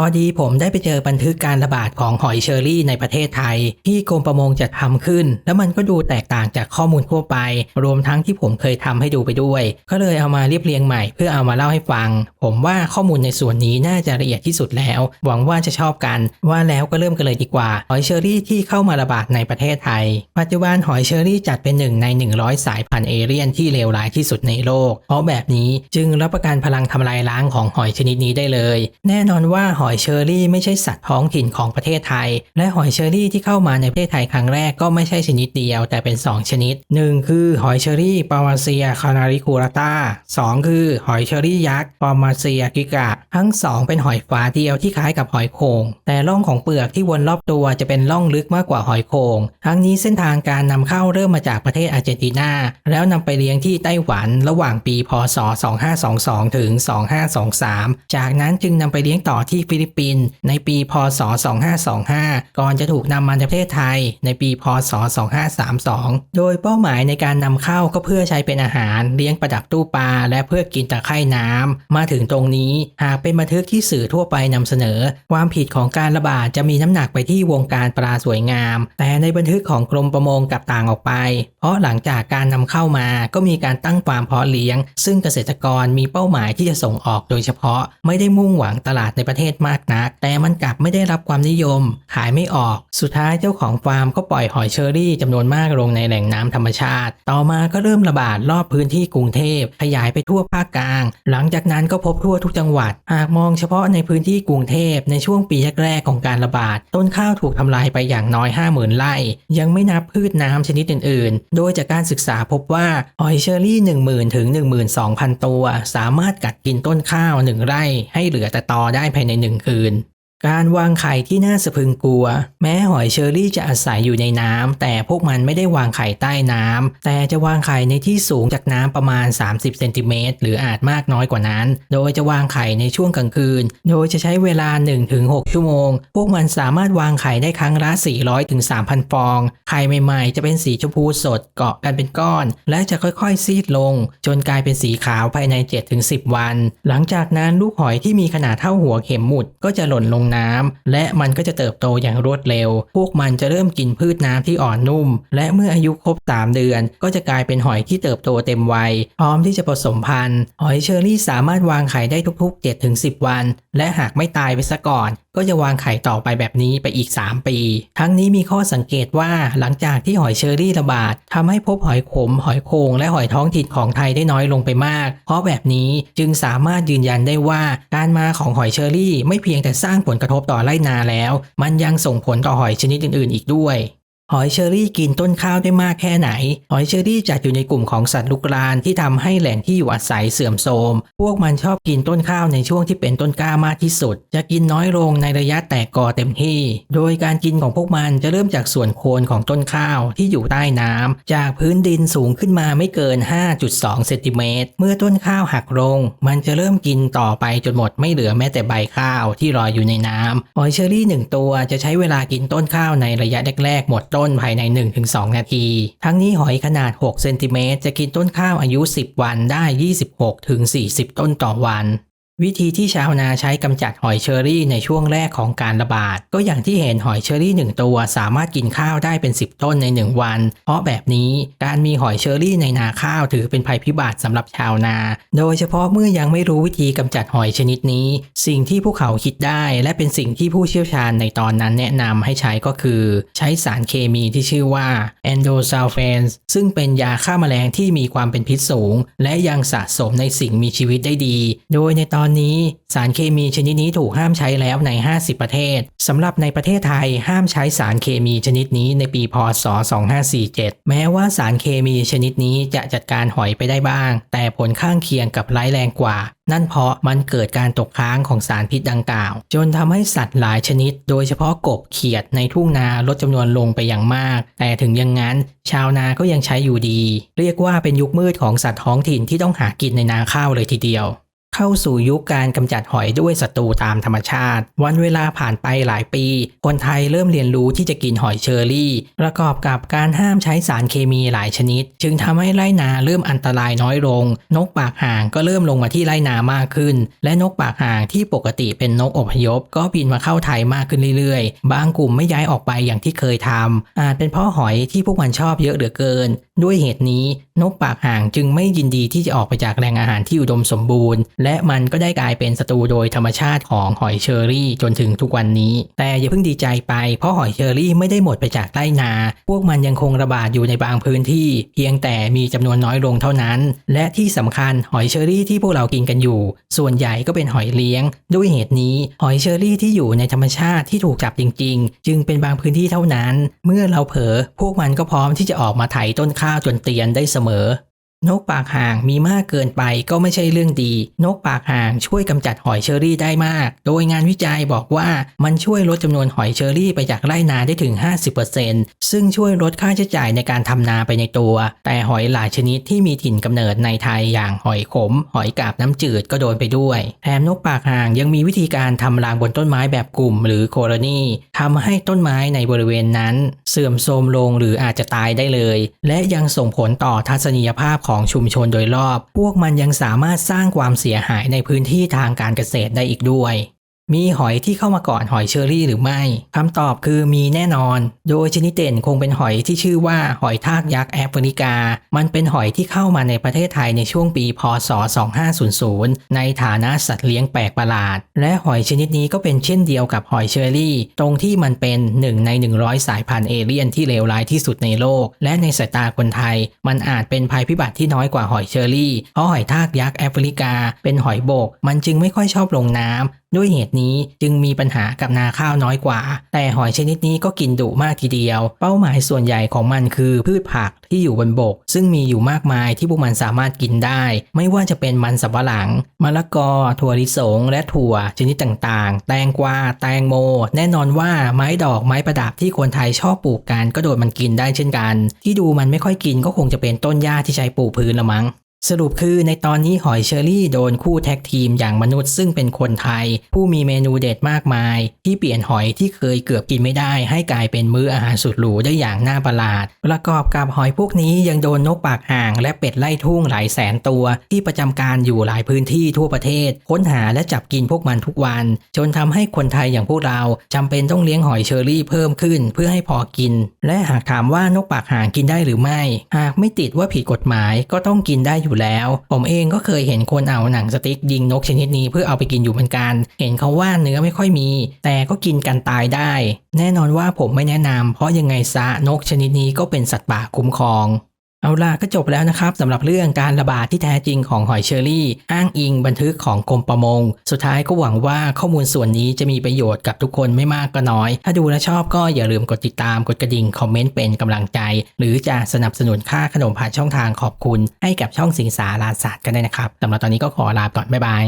พอดีผมได้ไปเจอบันทึกการระบาดของหอยเชอรี่ในประเทศไทย ที่กรมประมงจัดทำขึ้น แล้วมันก็ดูแตกต่างจากข้อมูลทั่วไป รวมทั้งที่ผมเคยทำให้ดูไปด้วย ก็เลยเอามาเรียบเรียงใหม่เพื่อเอามาเล่าให้ฟัง ผมว่าข้อมูลในส่วนนี้น่าจะละเอียดที่สุดแล้ว หวังว่าจะชอบกันว่าแล้วก็เริ่มกันเลยดีกว่าหอยเชอรี่ที่เข้ามาระบาดในประเทศไทย ปัจจุบันหอยเชอรี่จัดเป็นหนึ่งใน 100 สายพันธุ์เอเลี่ยนที่เลวร้ายที่สุดในโลก เพราะแบบนี้จึงรับประกันพลังทำลายล้างของหอยชนิดนี้ได้เลย แน่นอนว่าหอยอยเชอรี่ไม่ใช่สัตว์ท้องถิ่นของประเทศไทย และหอยเชอรี่ที่เข้ามาในประเทศไทยครั้งแรกก็ไม่ใช่ชนิดเดียวแต่เป็น 2 ชนิด 1 คือหอยเชอรี่ปาวาเซียคานาริคูราตา2คือหอยเชอรี่ยักษ์ปามาเซียกิกะ ทั้ง 2 เป็นหอยฝาเดียวที่คล้ายกับหอยโขงแต่ร่องของเปลือกที่วนรอบตัวจะเป็นร่องลึกมากกว่าหอยโขงทั้งนี้เส้นทางการนำเข้าเริ่มมาจากประเทศอาร์เจนตินา แล้วนำไปเลี้ยงที่ไต้หวันระหว่างปีพศ 2522 ถึง 2523 จากนั้นจึงนำไปเลี้ยงต่อที่ฟิลิปปินส์ในปี พศ 2525 ก่อนจะถูกนำมาในประเทศไทย ในปี พศ 2532 โดยเป้าหมายในการนำเข้าก็เพื่อใช้เป็นอาหารเลี้ยงประดับตู้ปลา และเพื่อกินตะไคร่น้ำ มาถึงตรงนี้หากเป็นบันทึกที่สื่อทั่วไปนำเสนอ ความผิดของการระบาดจะมีน้ำหนักไปที่วงการปลาสวยงาม แต่ในบันทึกของกรมประมงกับต่างออกไป เพราะหลังจากการนำเข้ามาก็มีการตั้งฟาร์มเพาะเลี้ยง ซึ่งเกษตรกรมีเป้าหมายที่จะส่งออกโดยเฉพาะ ไม่ได้มุ่งหวังตลาดในประเทศมากนัก แต่มันกลับไม่ได้รับความนิยม ขายไม่ออก สุดท้ายเจ้าของฟาร์มก็ปล่อยหอยเชอรี่จำนวนมากลงในแหล่งน้ำธรรมชาติ ต่อมาก็เริ่มระบาดรอบพื้นที่กรุงเทพ ขยายไปทั่วภาคกลาง หลังจากนั้นก็พบทั่วทุกจังหวัด หากมองเฉพาะในพื้นที่กรุงเทพในช่วงปีแรกๆของการระบาด ต้นข้าวถูกทำลายไปอย่างน้อย 50,000ไร่ ยังไม่นับพืชน้ำชนิดอื่น ๆ โดยจากการศึกษาพบว่าหอยเชอรี่ 10,000ถึง12,000 ตัว สามารถกัดกินต้นข้าว 1 ไร่ให้เหลือแต่ตอได้ภายใน1 คืน การวางไข่ที่น่าสะพึงกลัว แม้หอยเชอรี่จะอาศัยอยู่ในน้ำแต่พวกมันไม่ได้วางไข่ใต้น้ำแต่จะวางไข่ในที่สูงจากน้ำประมาณ 30เซนติเมตรหรืออาจมากน้อยกว่านั้น โดยจะวางไข่ในช่วงกลางคืน โดยจะใช้เวลา 1-6 ชั่วโมง พวกมันสามารถวางไข่ได้ครั้งละ 400ถึง3,000 ฟอง ไข่ใหม่ๆ จะเป็นสีชมพูสดเกาะกันเป็นก้อน และจะค่อยๆ ซีดลง จนกลายเป็นสีขาวภายใน 7-10 วัน หลังจากนั้นลูกหอยที่มีขนาดเท่าหัวเข็มหมุดก็จะหล่นลงน้ำและมันก็จะเติบโตอย่างรวดเร็ว พวกมันจะเริ่มกินพืชน้ำที่อ่อนนุ่ม และเมื่ออายุครบ 3 เดือน ก็จะกลายเป็นหอยที่เติบโตเต็มวัย พร้อมที่จะผสมพันธุ์ หอยเชอรี่สามารถวางไข่ได้ทุกๆ 7-10 วัน และหากไม่ตายไปซะก่อนก็จะวางไข่ต่อไปแบบนี้ไปอีก 3 ปี ทั้งนี้มีข้อสังเกตว่าหลังจากที่หอยเชอรี่ระบาดทำให้พบหอยขม หอยโขงและหอยท้องถิ่นของไทยได้น้อยลงไปมาก เพราะแบบนี้จึงสามารถยืนยันได้ว่าการมาของหอยเชอรี่ ไม่เพียงแต่สร้างผลกระทบต่อไร่นาแล้ว มันยังส่งผลต่อหอยชนิดอื่น ๆ อีกด้วย หอยเชอรี่กินต้นข้าวได้มากแค่ไหน หอยเชอรี่จัดอยู่ในกลุ่มของสัตว์ลุกรานที่ทำให้แหล่งที่อยู่อาศัยเสื่อมโทรม พวกมันชอบกินต้นข้าวในช่วงที่เป็นต้นกล้ามากที่สุด จะกินน้อยลงในระยะแตกกอเต็มที่ โดยการกินของพวกมันจะเริ่มจากส่วนโคนของต้นข้าวที่อยู่ใต้น้ำจากพื้นดินสูงขึ้นมาไม่เกิน 5.2 เซนติเมตร เมื่อต้นข้าวหักลง มันจะเริ่มกินต่อไปจนหมดไม่เหลือแม้แต่ใบข้าวที่ลอยอยู่ในน้ำหอยเชอรี่หนึ่งตัวจะใช้เวลากินต้นข้าวในระยะแรกๆหมดต้น้นภายใน 1-2 นาที ทั้งนี้หอยขนาด 6 เซนติเมตรจะกินต้นข้าวอายุ 10 วันได้ 26-40 ต้นต่อวัน วิธีที่ชาวนาใช้กำจัดหอยเชอรี่ในช่วงแรกของการระบาด ก็อย่างที่เห็นหอยเชอรี่ 1 ตัว สามารถกินข้าวได้เป็น 10 ต้นใน 1 วัน เพราะแบบนี้การมีหอยเชอรี่ในนาข้าวถือเป็นภัยพิบัติสำหรับชาวนา โดยเฉพาะเมื่อยังไม่รู้วิธีกำจัดหอยชนิดนี้ สิ่งที่พวกเขาคิดได้และเป็นสิ่งที่ผู้เชี่ยวชาญในตอนนั้นแนะนำให้ใช้ก็คือ ใช้สารเคมีที่ชื่อว่า endosulfans ซึ่งเป็นยาฆ่าแมลงที่มีความเป็นพิษสูง และยังสะสมในสิ่งมีชีวิตได้ดี โดยในตอนอนนี้สารเคมีชนิดนี้ถูกห้ามใช้แล้วใน 50 ประเทศสำหรับในประเทศไทยห้ามใช้สารเคมีชนิดนี้ในปีพศ 2547 แม้ว่าสารเคมีชนิดนี้จะจัดการหอยไปได้บ้าง แต่ผลข้างเคียงกับร้ายแรงกว่า นั่นเพราะมันเกิดการตกค้างของสารพิษดังกล่าว จนทำให้สัตว์หลายชนิด โดยเฉพาะกบเขียดในทุ่งนาลดจำนวนลงไปอย่างมาก แต่ถึงอย่างนั้น ชาวนาก็ยังใช้อยู่ดี เรียกว่าเป็นยุคมืดของสัตว์ท้องถิ่นที่ต้องหากินในนาข้าวเลยทีเดียว เข้าสู่ยุคการกำจัดหอยด้วยศัตรูตามธรรมชาติ วันเวลาผ่านไปหลายปี คนไทยเริ่มเรียนรู้ที่จะกินหอยเชอรี่ ประกอบกับการห้ามใช้สารเคมีหลายชนิด จึงทำให้ไร่นาเริ่มอันตรายน้อยลง นกปากห่างก็เริ่มลงมาที่ไร่นามากขึ้น และนกปากห่างที่ปกติเป็นนกอพยพ ก็บินมาเข้าไทยมากขึ้นเรื่อยๆ บางกลุ่มไม่ย้ายออกไปอย่างที่เคยทำอาจเป็นเพราะหอยที่พวกมันชอบเยอะเหลือเกิน ด้วยเหตุนี้นกปากห่างจึงไม่ยินดีที่จะออกไปจากแหล่งอาหารที่อุดมสมบูรณ์ และมันก็ได้กลายเป็นศัตรูโดยธรรมชาติของหอยเชอรี่จนถึงทุกวันนี้ แต่อย่าเพิ่งดีใจไปเพราะหอยเชอรี่ไม่ได้หมดไปจากไร่นา พวกมันยังคงระบาดอยู่ในบางพื้นที่ เพียงแต่มีจำนวนน้อยลงเท่านั้น และที่สำคัญหอยเชอรี่ที่พวกเรากินกันอยู่ ส่วนใหญ่ก็เป็นหอยเลี้ยง ด้วยเหตุนี้หอยเชอรี่ที่อยู่ในธรรมชาติที่ถูกจับจริง ๆ จึงเป็นบางพื้นที่เท่านั้น เมื่อเราเผลอพวกมันก็พร้อมที่จะออกมาไถต้นข้าาจนเตียนได้เสมอ นกปากห่างมีมากเกินไปก็ไม่ใช่เรื่องดี นกปากห่างช่วยกำจัดหอยเชอรี่ได้มาก โดยงานวิจัยบอกว่ามันช่วยลดจำนวนหอยเชอรี่ไปจากไร่นาได้ถึง 50%ซึ่งช่วยลดค่าใช้จ่ายในการทำนาไปในตัว แต่หอยหลายชนิดที่มีถิ่นกำเนิดในไทยอย่างหอยขม หอยกาบน้ำจืดก็โดนไปด้วยแถมนกปากห่างยังมีวิธีการทำรางบนต้นไม้แบบกลุ่ม หรือโคโลนีทำให้ต้นไม้ในบริเวณนั้น เสื่อมโทรมลงหรืออาจจะตายได้เลย และยังส่งผลต่อทัศนียภาพของชุมชนโดยรอบ พวกมันยังสามารถสร้างความเสียหายในพื้นที่ทางการเกษตรได้อีกด้วย มีหอยที่เข้ามาก่อนหอยเชอรี่หรือไม่คำตอบคือมีแน่นอน โดยชนิดเด่นคงเป็นหอยที่ชื่อว่าหอยทากยักษ์แอฟริกา มันเป็นหอยที่เข้ามาในประเทศไทยในช่วงปี พศ 2500 ในฐานะสัตว์เลี้ยงแปลกประหลาด และหอยชนิดนี้ก็เป็นเช่นเดียวกับหอยเชอรี่ ตรงที่มันเป็นหนึ่งใน 100 สายพันธุ์เอเลี่ยนที่เลวร้ายที่สุดในโลก และในสายตาคนไทย มันอาจเป็นภัยพิบัติที่น้อยกว่าหอยเชอรี่ เพราะหอยทากยักษ์แอฟริกา เป็นหอยโบก มันจึงไม่ค่อยชอบลงน้ำด้วยเหตุนี้จึงมีปัญหากับนาข้าวน้อยกว่า แต่หอยชนิดนี้ก็กินดุมากทีเดียว เป้าหมายส่วนใหญ่ของมันคือพืชผักที่อยู่บนบก ซึ่งมีอยู่มากมายที่พวกมันสามารถกินได้ ไม่ว่าจะเป็นมันสำปะหลังมะละกอ ถั่วลิสง และถั่วชนิดต่างๆ แตงกวา แตงโม แน่นอนว่าไม้ดอกไม้ประดับที่คนไทยชอบปลูกกันก็โดนมันกินได้เช่นกัน ที่ดูมันไม่ค่อยกินก็คงจะเป็นต้นหญ้าที่ใช้ปลูกพื้นละมั้ง สรุปคือในตอนนี้หอยเชอรี่โดนคู่แท็กทีมอย่างมนุษย์ซึ่งเป็นคนไทย ผู้มีเมนูเด็ดมากมาย ที่เปลี่ยนหอยที่เคยเกือบกินไม่ได้ ให้กลายเป็นมื้ออาหารสุดหรูได้อย่างน่าประหลาด ประกอบกับหอยพวกนี้ยังโดนนกปากห่าง และเป็ดไล่ทุ่งหลายแสนตัว ที่ประจำการอยู่หลายพื้นที่ทั่วประเทศ ค้นหาและจับกินพวกมันทุกวัน จนทำให้คนไทยอย่างพวกเราจำเป็นต้องเลี้ยงหอยเชอรี่เพิ่มขึ้นเพื่อให้พอกิน และหากถามว่านกปากห่างกินได้หรือไม่ หากไม่ติดว่าผิดกฎหมายก็ต้องกินได้อยู่แล้ว ผมเองก็เคยเห็นคนเอาหนังสติ๊กยิงนกชนิดนี้เพื่อเอาไปกินอยู่เหมือนกัน เห็นเขาว่าเนื้อไม่ค่อยมี แต่ก็กินกันตายได้ แน่นอนว่าผมไม่แนะนำเพราะยังไงซะนกชนิดนี้ก็เป็นสัตว์ป่าคุ้มครอง เอาล่ะก็จบแล้วนะครับสำหรับเรื่องการระบาดที่แท้จริงของหอยเชอรี่ อ้างอิงบันทึกของกรมประมง สุดท้ายก็หวังว่าข้อมูลส่วนนี้จะมีประโยชน์กับทุกคนไม่มากก็น้อย ถ้าดูและชอบก็อย่าลืมกดติดตามกดกระดิ่งคอมเมนต์เป็นกำลังใจ หรือจะสนับสนุนค่าขนมผ่านช่องทางขอบคุณ ให้กับช่องสิงสาราศาสตร์กันได้นะครับสำหรับตอนนี้ก็ขอลาก่อนบ๊ายบาย